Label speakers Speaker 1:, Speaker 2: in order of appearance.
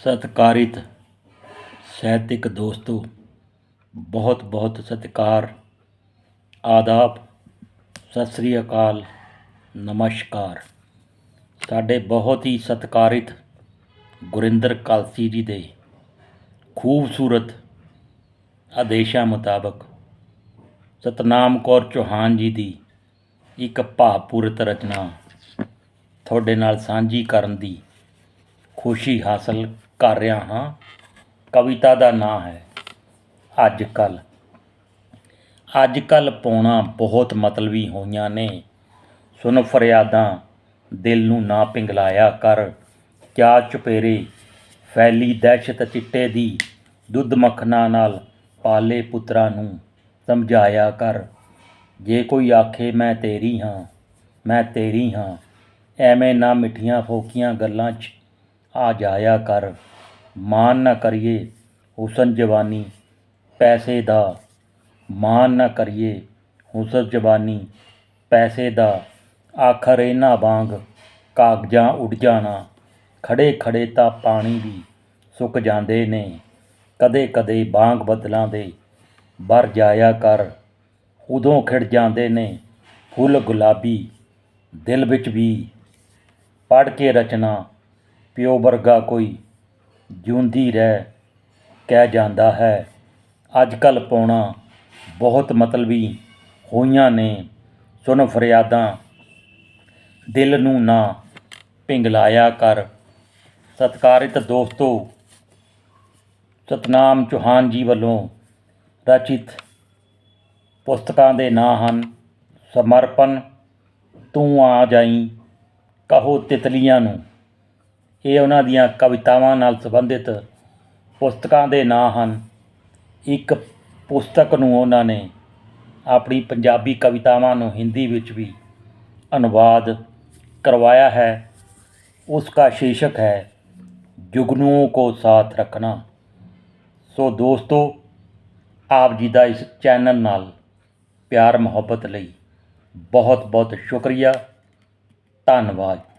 Speaker 1: ਸਤਿਕਾਰਿਤ ਸਾਹਿਤਿਕ ਦੋਸਤੋ, ਬਹੁਤ ਬਹੁਤ ਸਤਿਕਾਰ, ਆਦਾਬ, ਸਤਿ ਸ੍ਰੀ ਅਕਾਲ, ਨਮਸਕਾਰ। ਸਾਡੇ ਬਹੁਤ ਹੀ ਸਤਿਕਾਰਿਤ ਗੁਰਿੰਦਰ ਕਲਸੀ ਜੀ ਦੇ ਖੂਬਸੂਰਤ ਆਦੇਸ਼ਾਂ ਮੁਤਾਬਕ ਸਤਨਾਮ ਕੌਰ ਚੌਹਾਨ ਜੀ ਦੀ ਇੱਕ ਭਾਵਪੂਰਤ ਰਚਨਾ ਤੁਹਾਡੇ ਨਾਲ ਸਾਂਝੀ ਕਰਨ ਦੀ ਖੁਸ਼ੀ ਹਾਸਲ ਕਰ ਰਿਹਾ ਹਾਂ। ਕਵਿਤਾ ਦਾ ਨਾਂ ਹੈ ਅੱਜ ਕੱਲ ਅੱਜ ਕੱਲ ਪੌਣਾ ਬਹੁਤ ਮਤਲਬੀ ਹੋਈਆਂ ਨੇ। ਸੁਣ ਫਰਿਆਦਾਂ, ਦਿਲ ਨੂੰ ਨਾ ਪਿੰਗਲਾਇਆ ਕਰ। ਕਿਆ ਚੁਪੇਰੇ, ਫੈਲੀ ਦਹਿਸ਼ਤ ਚਿੱਟੇ ਦੀ। ਦੁੱਧ ਮੱਖਣਾ ਨਾਲ ਪਾਲੇ ਪੁੱਤਰਾਂ ਨੂੰ ਸਮਝਾਇਆ ਕਰ। ਜੇ ਕੋਈ ਆਖੇ, ਮੈਂ ਤੇਰੀ ਹਾਂ, ਮੈਂ ਤੇਰੀ ਹਾਂ। ਐਵੇਂ ਨਾ ਮਿੱਠੀਆਂ ਫੋਕੀਆਂ ਗੱਲਾਂ 'ਚ ਆ ਜਾਇਆ ਕਰ। ਮਾਣ ਨਾ ਕਰੀਏ, ਹੁਸਨ ਜਵਾਨੀ, ਪੈਸੇ ਦਾ। ਮਾਣ ਨਾ ਕਰੀਏ, ਹੁਸਨ ਜਵਾਨੀ, ਪੈਸੇ ਦਾ। ਆਖਰ ਇਹਨਾਂ ਵਾਂਗ ਕਾਗਜ਼ਾਂ ਉੱਡ ਜਾਣਾ। ਖੜੇ ਖੜੇ ਤਾਂ ਪਾਣੀ ਵੀ ਸੁੱਕ ਜਾਂਦੇ ਨੇ। ਕਦੇ ਕਦੇ ਬਾਂਗ ਬਦਲਾਂ ਦੇ ਬਰ ਜਾਇਆ ਕਰ। ਉਦੋਂ ਖਿੜ ਜਾਂਦੇ ਨੇ ਫੁੱਲ ਗੁਲਾਬੀ, ਦਿਲ ਵਿੱਚ ਵੀ। ਪੜ ਕੇ ਰਚਨਾ, ਪਿਓ ਵਰਗਾ ਕੋਈ ਜਿਉਂਦੀ ਰਹਿ, ਕਹਿ ਜਾਂਦਾ ਹੈ। ਅੱਜ ਕੱਲ੍ਹ ਪਾਉਣਾ ਬਹੁਤ ਮਤਲਬੀ ਹੋਈਆਂ ਨੇ। ਸੁਣ ਫਰਿਆਦਾਂ, ਦਿਲ ਨੂੰ ਨਾ ਪਿੰਗਲਾਇਆ ਕਰ। ਸਤਿਕਾਰਿਤ ਦੋਸਤੋ, ਸਤਨਾਮ ਚੌਹਾਨ ਜੀ ਵੱਲੋਂ ਰਚਿਤ ਪੁਸਤਕਾਂ ਦੇ ਨਾਂ ਹਨ, ਸਮਰਪਣ, ਤੂੰ ਆ ਜਾਈ, ਕਹੋ ਤਿਤਲੀਆਂ ਨੂੰ। ਇਹ ਉਹਨਾਂ ਦੀਆਂ ਕਵਿਤਾਵਾਂ ਨਾਲ ਸੰਬੰਧਿਤ ਪੁਸਤਕਾਂ ਦੇ ਨਾਂ ਹਨ। ਇੱਕ ਪੁਸਤਕ ਨੂੰ ਉਹਨਾਂ ਨੇ ਆਪਣੀ ਪੰਜਾਬੀ ਕਵਿਤਾਵਾਂ ਨੂੰ ਹਿੰਦੀ ਵਿੱਚ ਵੀ ਅਨੁਵਾਦ ਕਰਵਾਇਆ ਹੈ। ਉਸ ਉਸਕਾ ਸ਼ੀਰਸ਼ਕ ਹੈ ਜੁਗਨੂओं ਕੋ ਸਾਥ ਰੱਖਣਾ। ਸੋ ਦੋਸਤੋ, ਆਪ ਜੀ ਦਾ ਇਸ ਚੈਨਲ ਨਾਲ ਪਿਆਰ ਮੁਹੱਬਤ ਲਈ ਬਹੁਤ ਬਹੁਤ ਸ਼ੁਕਰੀਆ। ਧੰਨਵਾਦ।